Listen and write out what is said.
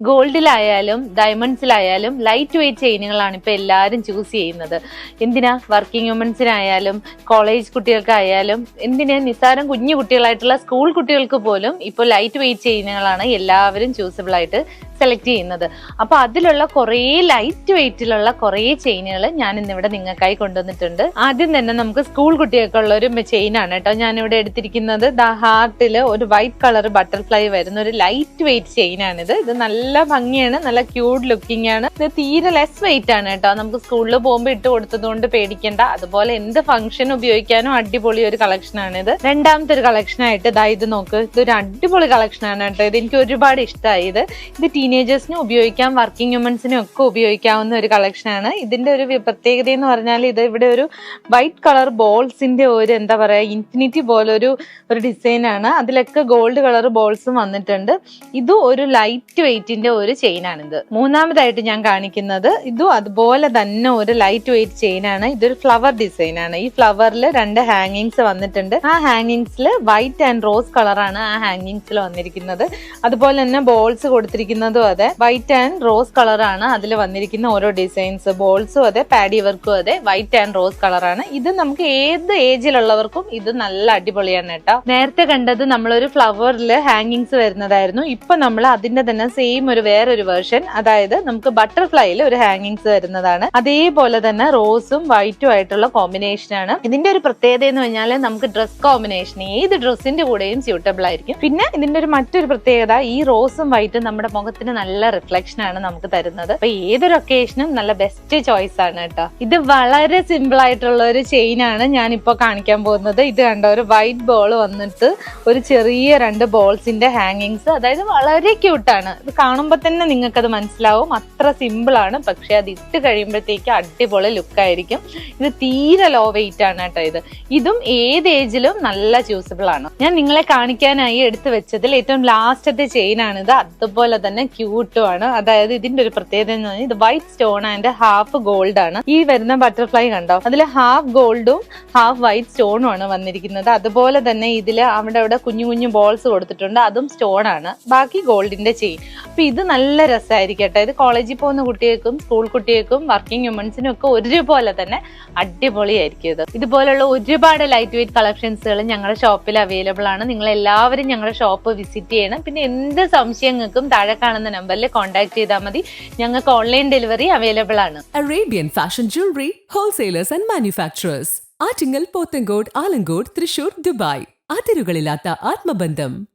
ഗോൾഡിലായാലും ഡയമണ്ട്സിലായാലും light weight ചെയിനുകളാണ് ഇപ്പൊ എല്ലാവരും choose ചെയ്യുന്നത്. എന്തിനാ? വർക്കിംഗ് വുമൻസിനായാലും കോളേജ് കുട്ടികൾക്കായാലും എന്തിനാ? നിസ്സാരം കുഞ്ഞു കുട്ടികളായിട്ടുള്ള സ്കൂൾ കുട്ടികൾക്ക് പോലും ഇപ്പോൾ ലൈറ്റ് വെയിറ്റ് ചെയിനുകളാണ് എല്ലാവരും ചൂസബിൾ ആയിട്ട് സെലക്ട് ചെയ്യുന്നത്. അപ്പൊ അതിലുള്ള കുറേ ലൈറ്റ് വെയിറ്റിലുള്ള കുറേ ചെയിനുകൾ ഞാൻ ഇന്നിവിടെ നിങ്ങൾക്കായി കൊണ്ടുവന്നിട്ടുണ്ട്. ആദ്യം തന്നെ നമുക്ക് സ്കൂൾ കുട്ടികൾക്കുള്ള ഒരു ചെയിൻ ആണ് കേട്ടോ ഞാൻ ഇവിടെ എടുത്തിരിക്കുന്നത്. ദ ഹാർട്ടിൽ ഒരു വൈറ്റ് കളർ ബട്ടർഫ്ലൈ വരുന്ന ഒരു ലൈറ്റ് വെയിറ്റ് ചെയിൻ ആണിത്. ഇത് നല്ല ഭംഗിയാണ് നല്ല ക്യൂട്ട് ലുക്കിംഗ് ആണ്. ഇത് തീരെ ലെസ് വെയിറ്റ് ആണ് കേട്ടോ. നമുക്ക് സ്കൂളിൽ പോകുമ്പോൾ ഇട്ട് കൊടുത്തതുകൊണ്ട് പേടിക്കേണ്ട. അതുപോലെ എന്ത് ഫംഗ്ഷൻ ഉപയോഗിക്കാനും അടിപൊളി ഒരു ഇത് രണ്ടാമത്തെ ഒരു കളക്ഷൻ ആയിട്ട് ഇതാ ഇത് നോക്ക്. ഇതൊരു അടിപൊളി കളക്ഷൻ ആണ് കേട്ടോ. ഇത് എനിക്ക് ഒരുപാട് ഇഷ്ടമായി ഇത്. ഇത് ടീനേജേഴ്സിനും ഉപയോഗിക്കാം വർക്കിംഗ് വുമൻസിനും ഒക്കെ ഉപയോഗിക്കാവുന്ന ഒരു കളക്ഷൻ ആണ്. ഇതിന്റെ ഒരു പ്രത്യേകത എന്ന് പറഞ്ഞാൽ ഇത് ഇവിടെ ഒരു വൈറ്റ് കളർ ബോൾസിന്റെ ഒരു എന്താ പറയാ ഇൻഫിനിറ്റി പോലെ ഒരു ഒരു ഡിസൈൻ ആണ്. അതിലൊക്കെ ഗോൾഡ് കളർ ബോൾസും വന്നിട്ടുണ്ട്. ഇതും ഒരു ലൈറ്റ് വെയിറ്റിന്റെ ഒരു ചെയിൻ ആണിത് മൂന്നാമതായിട്ട് ഞാൻ കാണിക്കുന്നത് ഇതും അതുപോലെ തന്നെ ഒരു ലൈറ്റ് വെയിറ്റ് ചെയിൻ ആണ്. ഇതൊരു ഫ്ലവർ ഡിസൈൻ ആണ്. ഈ ഫ്ലവറിൽ രണ്ട് ഹാങ്ങിങ്സ് വന്നിട്ടുണ്ട്. ആ ഹാങ്ങിങ്സിൽ വൈറ്റ് ആൻഡ് റോസ് കളറാണ് ആ ഹാങ്ങിങ്സിൽ വന്നിരിക്കുന്നത്. അതുപോലെ തന്നെ ബോൾസ് കൊടുത്തിരിക്കുന്നതും അതെ വൈറ്റ് ആൻഡ് റോസ് കളറാണ് അതിൽ വന്നിരിക്കുന്ന ഓരോ ഡിസൈൻസ് ബോൾസും അതെ പാഡി വർക്കും അതെ വൈറ്റ് ആൻഡ് റോസ് കളറാണ് ഇത് നമുക്ക് ഏത് ഏജിലുള്ളവർക്കും ഇത് നല്ല അടിപൊളിയാണ് കേട്ടോ. നേരത്തെ കണ്ടത് നമ്മളൊരു ഫ്ലവറിൽ ഹാങ്ങിങ്സ് വരുന്നതായിരുന്നു. ഇപ്പൊ നമ്മൾ അതിന്റെ തന്നെ സെയിം ഒരു വേറൊരു വേർഷൻ അതായത് നമുക്ക് ബട്ടർഫ്ലൈയിൽ ഒരു ഹാങ്ങിങ്സ് വരുന്നതാണ്. അതേപോലെ തന്നെ റോസും വൈറ്റും ആയിട്ടുള്ള കോമ്പിനേഷൻ ആണ്. ഇതിന്റെ ഒരു പ്രത്യേകത എന്ന് പറഞ്ഞാൽ നമുക്ക് ഡ്രസ് കോമ്പിനേഷൻ ഏത് ഡ്രസ്സിന്റെ കൂടെയും സ്യൂട്ടബിൾ ആയിരിക്കും. പിന്നെ ഇതിന്റെ ഒരു മറ്റൊരു പ്രത്യേകത ഈ റോസും വൈറ്റും നമ്മുടെ മുഖത്തിന് നല്ല റിഫ്ലക്ഷൻ ആണ് നമുക്ക് തരുന്നത്. അപ്പൊ ഏതൊരു ഒക്കേഷനും നല്ല ബെസ്റ്റ് ചോയ്സ് ആണ് കേട്ടോ. ഇത് വളരെ സിമ്പിൾ ആയിട്ടുള്ള ഒരു ചെയിൻ ആണ് ഞാൻ ഇപ്പോൾ കാണിക്കാൻ പോകുന്നത്. ഇത് കണ്ടോ ഒരു വൈറ്റ് ബോൾ വന്നിട്ട് ഒരു ചെറിയ രണ്ട് ബോൾസിന്റെ ഹാങ്ങിങ്സ് അതായത് വളരെ ക്യൂട്ട് ആണ്. ഇത് കാണുമ്പോൾ തന്നെ നിങ്ങൾക്ക് അത് മനസ്സിലാവും. അത്ര സിമ്പിൾ ആണ്. പക്ഷെ അത് ഇട്ട് കഴിയുമ്പോഴത്തേക്ക് അടിപൊളി ലുക്ക് ആയിരിക്കും. ഇത് തീരെ ലോ വെയിറ്റ് ആണ് കേട്ടോ ഇത്. ഇതും ഏത് ഏജിലും നല്ല ചൂസബിൾ ആണ്. ഞാൻ നിങ്ങളെ കാണിക്കാനായി എടുത്തു വെച്ചതിൽ ഏറ്റവും ലാസ്റ്റത്തെ ചെയിൻ ഇത്. അതുപോലെ തന്നെ ക്യൂട്ടും ആണ്. അതായത് ഇതിന്റെ ഒരു പ്രത്യേകത എന്ന് പറഞ്ഞാൽ ഇത് white stone and half gold ആണ്. ഈ വരുന്ന ബട്ടർഫ്ലൈ കണ്ടോ? അതിൽ ഹാഫ് ഗോൾഡും ഹാഫ് വൈറ്റ് സ്റ്റോണും ആണ് വന്നിരിക്കുന്നത്. അതുപോലെ തന്നെ ഇതിൽ അവിടെ അവിടെ കുഞ്ഞു കുഞ്ഞു ബോൾസ് കൊടുത്തിട്ടുണ്ട്. അതും സ്റ്റോൺ ആണ്. ബാക്കി ഗോൾഡിന്റെ ചെയിൻ അപ്പൊ ഇത് നല്ല രസമായിരിക്കട്ടെ ഇത് കോളേജിൽ പോകുന്ന കുട്ടികൾക്കും സ്കൂൾ കുട്ടികൾക്കും വർക്കിംഗ് വുമൻസിനും ഒക്കെ ഒരുപോലെ തന്നെ അടിപൊളിയായിരിക്കും ഇത്. ഇതുപോലുള്ള ഒരുപാട് ലൈറ്റ് വെയിറ്റ് കളക്ഷൻസുകൾ ഞങ്ങളുടെ ഷോപ്പിൽ അവൈലബിൾ ആണ്. നിങ്ങൾ എല്ലാവരും ഞങ്ങളുടെ ഷോപ്പ് വിസിറ്റ് ചെയ്യണം. പിന്നെ എന്ത് സംശയങ്ങൾക്കും താഴെ കാണുന്ന നമ്പറിൽ കോൺടാക്ട് ചെയ്താൽ മതി. ഞങ്ങൾക്ക് ഓൺലൈൻ ഡെലിവറി അവൈലബിൾ ആണ്. Arabian fashion jewellery wholesalers and manufacturers Attingal Pothencode Alamcode Thrissur Dubai. അതിരുകളില്ലാത്ത ആത്മബന്ധം.